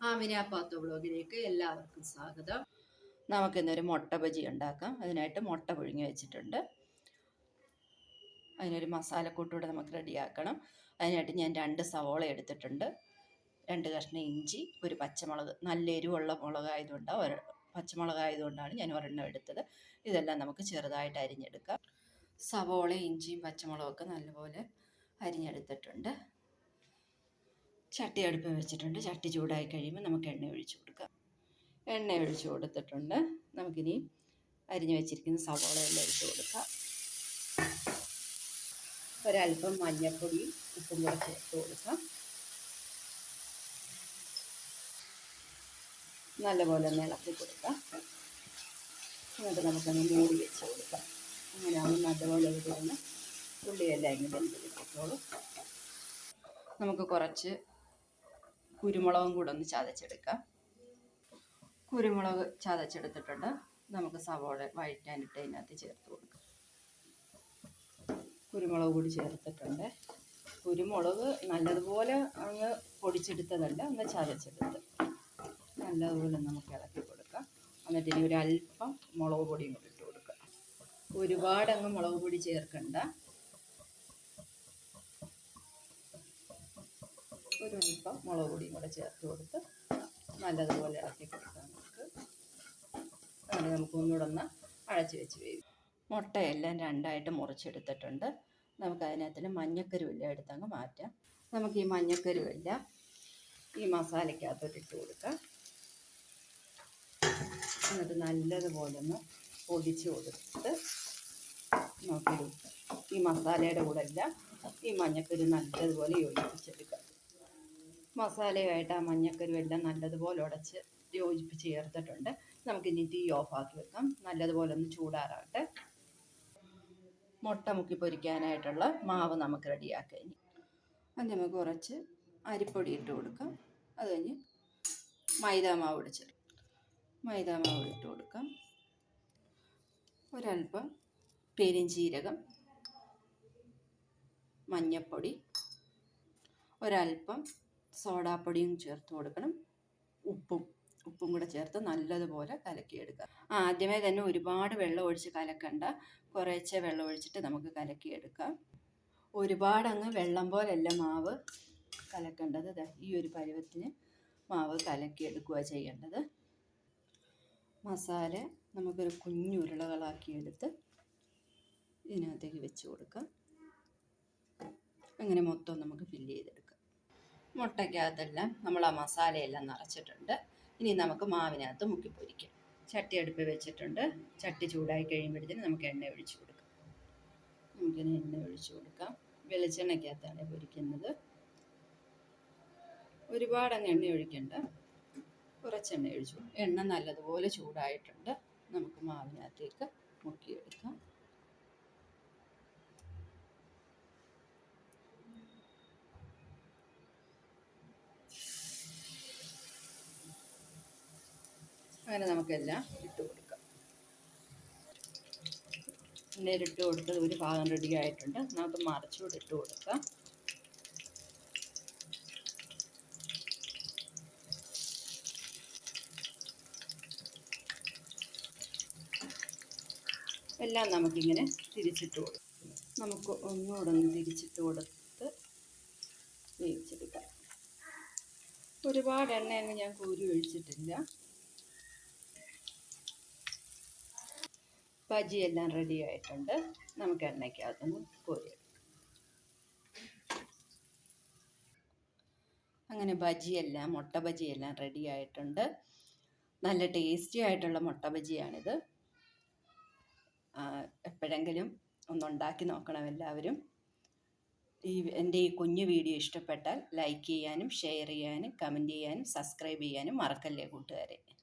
ആമിനാപ്പാത്ത ബ്ലോഗിലേക്ക് എല്ലാവർക്കും സ്വാഗതം. നമുക്ക് നമുക്കിന്നൊരു മുട്ട ബജി ഉണ്ടാക്കാം. അതിനായിട്ട് മുട്ട പുഴുങ്ങി വെച്ചിട്ടുണ്ട്. അതിനൊരു മസാലക്കൂട്ടൂടെ നമുക്ക് റെഡിയാക്കണം. അതിനായിട്ട് ഞാൻ രണ്ട് സവോള എടുത്തിട്ടുണ്ട്. രണ്ട് കഷ്ണം ഇഞ്ചി ഒരു പച്ചമുളക് നല്ല എരിവുള്ള മുളകായതുകൊണ്ട് ഒരു പച്ചമുളകായതുകൊണ്ടാണ് ഞാൻ ഒരെണ്ണം എടുത്തത്. ഇതെല്ലാം നമുക്ക് ചെറുതായിട്ട് അരിഞ്ഞെടുക്കാം. സവോള ഇഞ്ചിയും പച്ചമുളകൊക്കെ നല്ലപോലെ അരിഞ്ഞെടുത്തിട്ടുണ്ട്. ചട്ടി അടുപ്പ് വെച്ചിട്ടുണ്ട്. ചട്ടി ചൂടായി കഴിയുമ്പോൾ നമുക്ക് എണ്ണ ഒഴിച്ചു കൊടുക്കാം. എണ്ണ ഒഴിച്ചു കൊടുത്തിട്ടുണ്ട്. നമുക്കിനി അരിഞ്ഞു വെച്ചിരിക്കുന്ന സവോള എല്ലാം ഒഴിച്ചു കൊടുക്കാം. ഒരല്പം മഞ്ഞൾപ്പൊടിയും ഉപ്പും കൂടെ ചേർത്ത് കൊടുക്കാം. നല്ലപോലെ ഒന്ന് ഇളക്കി കൊടുക്കാം. എന്നിട്ട് നമുക്കൊന്ന് മൂടി വെച്ച് കൊടുക്കാം. അങ്ങനെ ആകുമ്പോൾ നല്ലപോലെ ഇടുന്ന ഉള്ളിയെല്ലാം ഇങ്ങനെ വെന്ത് നമുക്ക് കുറച്ച് കുരുമുളകും കൂടെ ഒന്ന് ചതച്ചെടുക്കാം കുരുമുളക് ചതച്ചെടുത്തിട്ടുണ്ട്. നമുക്ക് സവോള വഴറ്റാനിട്ട് അതിനകത്ത് ചേർത്ത് കൊടുക്കാം. കുരുമുളക് കൂടി ചേർത്തിട്ടുണ്ട്. കുരുമുളക് നല്ലതുപോലെ അങ്ങ് പൊടിച്ചെടുത്തതല്ല ഒന്ന് ചതച്ചെടുത്ത് നല്ലതുപോലെ നമുക്ക് ഇളക്കി കൊടുക്കാം. എന്നിട്ട് ഇനി ഒരു അല്പം മുളക് പൊടിയും കൂടി ഇട്ട് കൊടുക്കാം. ഒരുപാട് അങ്ങ് മുളക് പൊടി ചേർക്കണ്ട. ഒരു അല്പം മുളക് പൊടിയും കൂടെ ചേർത്ത് കൊടുത്ത് നല്ലതുപോലെ ഇളക്കി കൊടുക്കാം നമുക്ക്. അങ്ങനെ നമുക്ക് ഒന്നുകൂടെ അഴച്ച് വെച്ച് വേവി മുട്ടയെല്ലാം രണ്ടായിട്ട് മുറിച്ചെടുത്തിട്ടുണ്ട്. നമുക്ക് അതിനകത്തിന് മഞ്ഞക്കരുവില്ല എടുത്തങ്ങ് മാറ്റാം. നമുക്ക് ഈ മഞ്ഞക്കരുവില്ല ഈ മസാലയ്ക്കകത്തോട്ട് ഇട്ട് കൊടുക്കാം. എന്നിട്ട് നല്ലതുപോലെ ഒന്ന് പൊടിച്ച് കൊടുത്ത് നോക്കി ഈ മസാലയുടെ കൂടെ എല്ലാം ഈ മഞ്ഞക്കരി നല്ലതുപോലെ യോജിപ്പിച്ചെടുക്കാം. മസാലയുമായിട്ട് ആ മഞ്ഞക്കരും എല്ലാം നല്ലതുപോലെ ഉടച്ച് യോജിപ്പിച്ച് ചേർത്തിട്ടുണ്ട്. നമുക്കിനി തീ ഓഫാക്കി വെക്കാം. നല്ലതുപോലെ ഒന്ന് ചൂടാറാവട്ടെ മുട്ട മുക്കി പൊരിക്കാനായിട്ടുള്ള മാവ് നമുക്ക് റെഡിയാക്കാം ഇനി. അത് നമുക്ക് കുറച്ച് അരിപ്പൊടി ഇട്ട് കൊടുക്കാം. അത് കഴിഞ്ഞ് മൈദ മാവ് ഇടിച്ച് മൈദ മാവ് ഇട്ട് കൊടുക്കാം. ഒരൽപ്പം പെരിഞ്ചീരകം മഞ്ഞപ്പൊടി ഒരല്പം സോഡാപ്പൊടിയും ചേർത്ത് കൊടുക്കണം. ഉപ്പും ഉപ്പും കൂടെ ചേർത്ത് നല്ലതുപോലെ കലക്കിയെടുക്കുക. ആദ്യമേ തന്നെ ഒരുപാട് വെള്ളം ഒഴിച്ച് കലക്കണ്ട. കുറേശ്ശെ വെള്ളം ഒഴിച്ചിട്ട് നമുക്ക് കലക്കിയെടുക്കാം. ഒരുപാട് അങ്ങ് വെള്ളം പോലല്ല മാവ് കലക്കേണ്ടത്. ഈ ഒരു പരുവത്തിന് മാവ് കലക്കിയെടുക്കുക ചെയ്യേണ്ടത്. മസാല നമുക്കൊരു കുഞ്ഞുരുളകളാക്കിയെടുത്ത് ഇതിനകത്തേക്ക് വെച്ച് കൊടുക്കാം. അങ്ങനെ മൊത്തം നമുക്ക് ഫില്ല് ചെയ്തെടുക്കാം. മുട്ടയ്ക്കകത്തെല്ലാം നമ്മൾ ആ മസാലയെല്ലാം നിറച്ചിട്ടുണ്ട്. ഇനി നമുക്ക് മാവിനകത്ത് മുക്കി പൊരിക്കാം. ചട്ടി അടുപ്പ് വെച്ചിട്ടുണ്ട്. ചട്ടി ചൂടായി കഴിയുമ്പോഴത്തേന് നമുക്ക് എണ്ണ ഒഴിച്ചു കൊടുക്കാം. നമുക്കിനി എണ്ണ ഒഴിച്ചു കൊടുക്കാം. വെളിച്ചെണ്ണയ്ക്കകത്താണ് പൊരിക്കുന്നത്. ഒരുപാട് അങ്ങ് എണ്ണ ഒഴിക്കണ്ട. കുറച്ചെണ്ണ ഒഴിച്ചു എണ്ണ നല്ലതുപോലെ ചൂടായിട്ടുണ്ട്. നമുക്ക് മാവിനകത്തേക്ക് മുക്കിയെടുക്കാം അങ്ങനെ നമുക്കെല്ലാം ഇട്ട് കൊടുക്കാം. നേരിട്ട് കൊടുത്തത് ഒരു ഭാഗം റെഡി ആയിട്ടുണ്ട്. നമുക്ക് മറിച്ചുകൂടെ ഇട്ട് കൊടുക്കാം. എല്ലാം നമുക്കിങ്ങനെ തിരിച്ചിട്ട് കൊടുക്കും. നമുക്ക് ഒന്നുകൂടെ ഒന്ന് തിരിച്ചിട്ട് കൊടുത്ത് വേവിച്ചെടുക്കാം. ഒരുപാട് എണ്ണയൊന്നും ഞാൻ കൂരി ഒഴിച്ചിട്ടില്ല. ബജിയെല്ലാം റെഡി ആയിട്ടുണ്ട്. നമുക്ക് എണ്ണയ്ക്കകത്തൊന്ന് കോരി അങ്ങനെ ബജിയെല്ലാം മുട്ട ബജിയെല്ലാം റെഡി ആയിട്ടുണ്ട്. നല്ല ടേസ്റ്റി ആയിട്ടുള്ള മുട്ട ബജിയാണിത്. എപ്പോഴെങ്കിലും ഒന്നുണ്ടാക്കി നോക്കണം എല്ലാവരും. ഈ എന്റെ ഈ കുഞ്ഞു വീഡിയോ ഇഷ്ടപ്പെട്ടാൽ ലൈക്ക് ചെയ്യാനും ഷെയർ ചെയ്യാനും കമന്റ് ചെയ്യാനും സബ്സ്ക്രൈബ് ചെയ്യാനും മറക്കല്ലേ കൂട്ടുകാരെ.